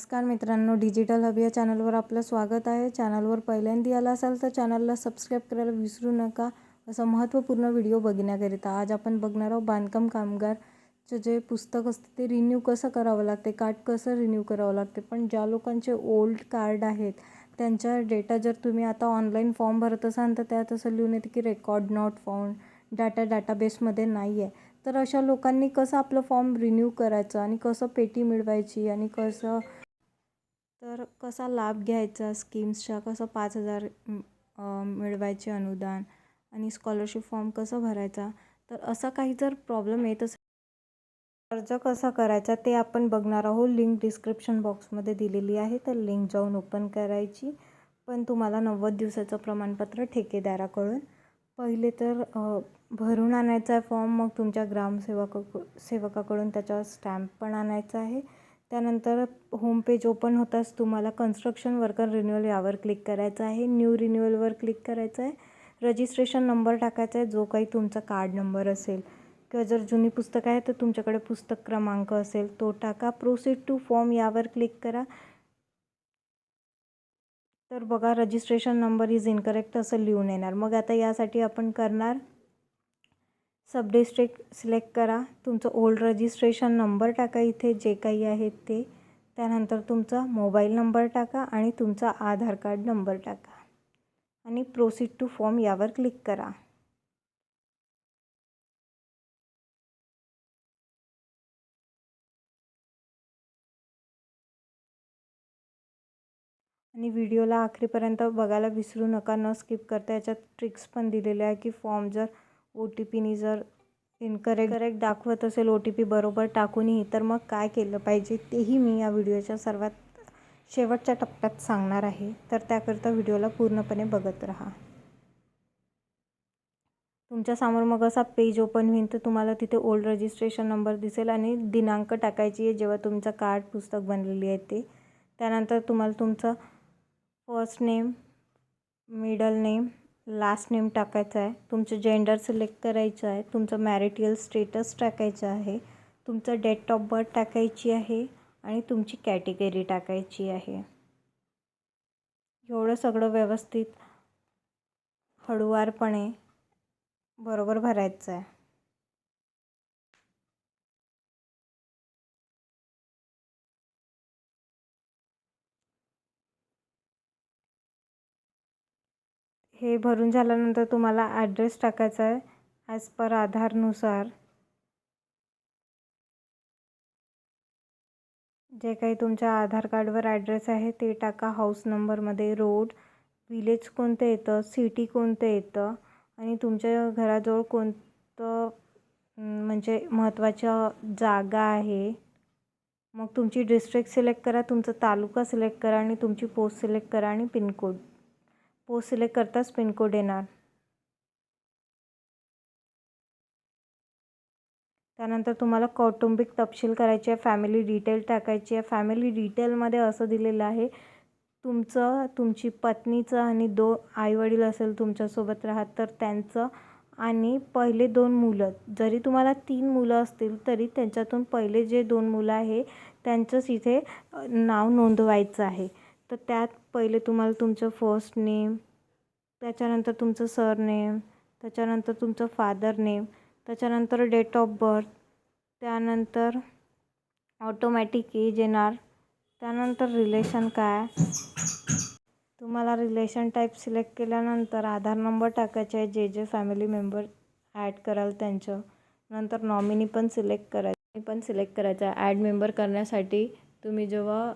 नमस्कार मित्रांनो digital hub या चॅनलवर आपलं स्वागत आहे. चॅनलवर पहिल्यांदा आला असाल तर चॅनलला सबस्क्राईब करायला विसरू नका. असं महत्त्वपूर्ण व्हिडिओ बघण्याकरिता आज आपण बघणार आहोत बांधकाम कामगारचं जे पुस्तक असतं ते रिन्यू कसं करावं लागते कार्ड कसं रिन्यू करावं लागते. पण ज्या लोकांचे ओल्ड कार्ड आहेत त्यांच्या डेटा जर तुम्ही आता ऑनलाईन फॉर्म भरत असाल तर त्यात असं लिहून येते की रेकॉर्ड नॉट फाउंड डाटा डाटाबेसमध्ये नाही आहे तर अशा लोकांनी कसं आपलं फॉर्म रिन्यू करायचं आणि कसं पेटी मिळवायची आणि कसं तर कसा लाभ घ्यायचा स्कीम्सचा? कसं पाच हजार मिळवायचे अनुदान आणि स्कॉलरशिप फॉर्म कसं भरायचा? तर असा काही जर प्रॉब्लेम येत असेल अर्ज कसा करायचा ते आपण बघणार आहोत. लिंक डिस्क्रिप्शन बॉक्समध्ये दिलेली आहे. तर लिंक जाऊन ओपन करायची. पण तुम्हाला नव्वद दिवसाचं प्रमाणपत्र ठेकेदाराकडून. पहिले तर भरून आणायचा आहे फॉर्म मग तुमच्या ग्रामसेवक सेवकाकडून त्याच्यावर स्टॅम्प पण आणायचा आहे. त्यानंतर होम पेज ओपन होताच तुम्हाला कन्स्ट्रक्शन वर्कर रिन्युअल यावर क्लिक करायचं आहे. न्यू रिन्युअलवर क्लिक करायचं आहे. रजिस्ट्रेशन नंबर टाकायचा आहे. जो काही तुमचा कार्ड नंबर असेल किंवा जर जुनी पुस्तक आहे तर तुमच्याकडे पुस्तक क्रमांक असेल तो टाका. प्रोसीड टू फॉर्म यावर क्लिक करा. तर बघा रजिस्ट्रेशन नंबर इज इनकरेक्ट असं लिहून येणार. मग आता यासाठी आपण करणार सब डिस्ट्रिक्ट सिलेक्ट करा. तुमचं ओल्ड रजिस्ट्रेशन नंबर टाका इथे जे काही आहेत ते. त्यानंतर तुमचा मोबाईल नंबर टाका आणि तुमचा आधार कार्ड नंबर टाका. आणि प्रोसीड टू फॉर्म यावर क्लिक करा. आणि व्हिडिओला आखरीपर्यंत बघायला विसरू नका. न स्किप करता. याच्यात ट्रिक्स पण दिलेल्या आहे की फॉर्म जर ओ टी पीनी जर इनकरेक्ट करेक्ट दाखवत असेल ओ टी पी बरोबर टाकूनही तर मग काय केलं पाहिजे तेही मी या व्हिडिओच्या सर्वात शेवटच्या टप्प्यात सांगणार आहे. तर त्याकरिता व्हिडिओला पूर्णपणे बघत राहा. तुमच्यासमोर मग असा पेज ओपन होईल तर तुम्हाला तिथे ओल्ड रजिस्ट्रेशन नंबर दिसेल आणि दिनांक टाकायची आहे जेव्हा तुमचं कार्ड पुस्तक बनलेली आहे ते. त्यानंतर तुम्हाला तुमचं first name middle name last name टाकायचं आहे. तुमचं जेंडर सिलेक्ट करायचं आहे. तुमचं मॅरिटियल स्टेटस टाकायचं आहे. तुमचं डेट ऑफ बर्थ टाकायची आहे आणि तुमची कॅटेगरी टाकायची आहे. एवढं सगळं व्यवस्थित हळूवारपणे बरोबर भरायचं आहे. हे भरून झाल्यानंतर तुम्हाला ॲड्रेस टाकायचा आहे ॲज पर आधारनुसार. जे काही तुमच्या आधार कार्डवर ॲड्रेस आहे ते टाका हाऊस नंबरमध्ये रोड विलेज कोणतं येतं सिटी कोणतं येतं आणि तुमच्या घराजवळ कोणतं म्हणजे महत्त्वाच्या जागा आहे मग तुमची डिस्ट्रिक्ट सिलेक्ट करा तुमचा तालुका सिलेक्ट करा आणि तुमची पोस्ट सिलेक्ट करा आणि पिनकोड पोस्ट सिलेक्ट करताच पिनकोड येणार. त्यानंतर तुम्हाला कौटुंबिक तपशील करायचे आहे फॅमिली डिटेल टाकायची. आहे फॅमिली डिटेलमध्ये असं दिलेलं आहे तुमचं तुमची पत्नीचं आणि दो आईवडील असेल तुमच्यासोबत राहत तर त्यांचं आणि पहिले दोन मुलं. जरी तुम्हाला तीन मुलं असतील तरी त्यांच्यातून पहिले जे दोन मुलं आहे त्यांचंच इथे नाव नोंदवायचं आहे. तर त्यात पहिले तुम्हाला तुमचं फर्स्ट नेम त्याच्यानंतर तुमचं सर नेम त्याच्यानंतर तुमचं फादर नेम त्याच्यानंतर डेट ऑफ बर्थ त्यानंतर ऑटोमॅटिक एज येणार त्यानंतर रिलेशन काय? तुम्हाला रिलेशन टाईप सिलेक्ट केल्यानंतर आधार नंबर टाकायचे आहे जे जे फॅमिली मेंबर ॲड कराल त्यांचं. नंतर नॉमिनी पण सिलेक्ट करायचं पण सिलेक्ट करायचं आहे. ॲड मेंबर करण्यासाठी तुम्ही जेव्हा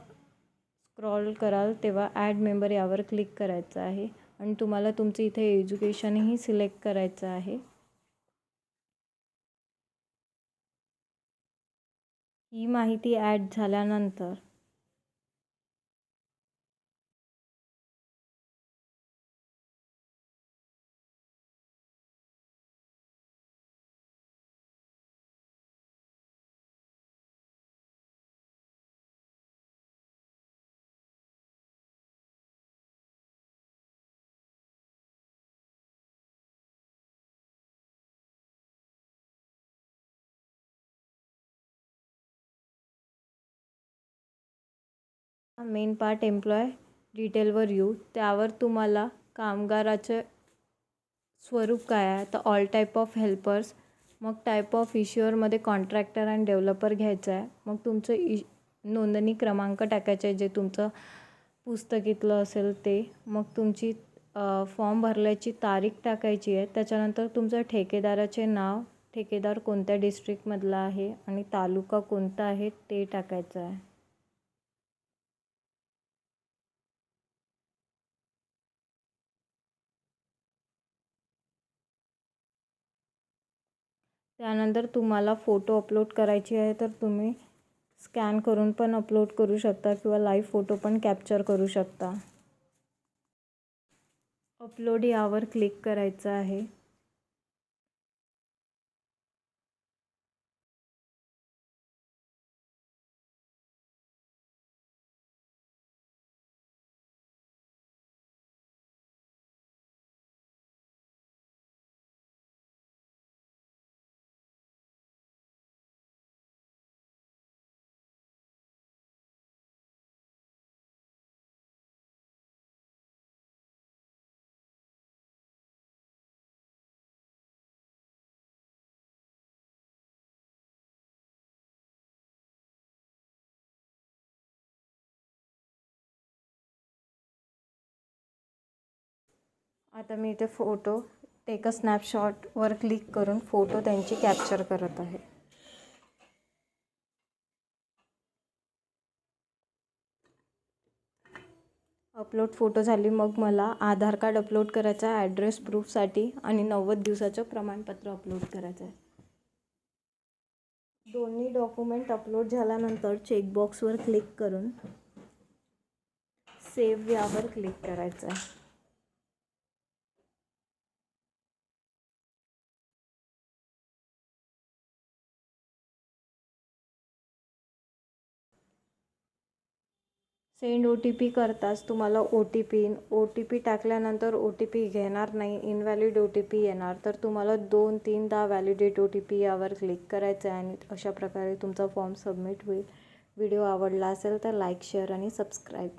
स्क्रॉल कराल तेव्हा ॲड मेंबर यावर क्लिक करायचं आहे. आणि तुम्हाला तुमचं इथे एज्युकेशनही सिलेक्ट करायचं आहे. ही माहिती ॲड झाल्यानंतर मेन पार्ट एम्प्लॉय डिटेलवर येऊ. त्यावर तुम्हाला कामगाराचे स्वरूप काय आहे? तर ऑल टाईप ऑफ हेल्पर्स मग टाईप ऑफ इश्युअरमध्ये कॉन्ट्रॅक्टर अँड डेव्हलपर घ्यायचं आहे. मग तुमचं इ नोंदणी क्रमांक टाकायचं आहे जे तुमचं पुस्तकीतलं असेल ते. मग तुमची फॉर्म भरल्याची तारीख टाकायची आहे. त्याच्यानंतर तुमचं ठेकेदाराचे नाव ठेकेदार कोणत्या डिस्ट्रिक्टमधला आहे आणि तालुका कोणता आहे ते टाकायचं आहे. त्यानंतर तुम्हाला फोटो अपलोड करायची आहे तर तुम्ही स्कॅन करून पण अपलोड करू शकता किंवा लाईव्ह फोटो पण कॅप्चर करू शकता. अपलोड यावर क्लिक करायचं आहे. आता मी इथे फोटो टेक अ स्नॅपशॉटवर क्लिक करून फोटो त्यांची कॅप्चर करत आहे. अपलोड फोटो झाली मग मला आधार कार्ड अपलोड करायचं आहे ॲड्रेस प्रूफसाठी आणि नव्वद दिवसाचं प्रमाणपत्र अपलोड करायचं आहे. दोन्ही डॉक्युमेंट अपलोड झाल्यानंतर चेकबॉक्सवर क्लिक करून सेव्ह यावर क्लिक करायचं आहे. सेंड ओ टी पी करताच तुम्हाला O T P O T P टाकल्यानंतर ओ टी पी घेणार नाही इनव्हॅलिड ओ टी पी येणार. तर तुम्हाला दोन तीनदा व्हॅलिडेट ओ टी पी यावर क्लिक करायचं आहे आणि अशा प्रकारे तुमचा फॉर्म सबमिट होईल. व्हिडिओ आवडला असेल तर लाईक शेअर आणि सबस्क्राईब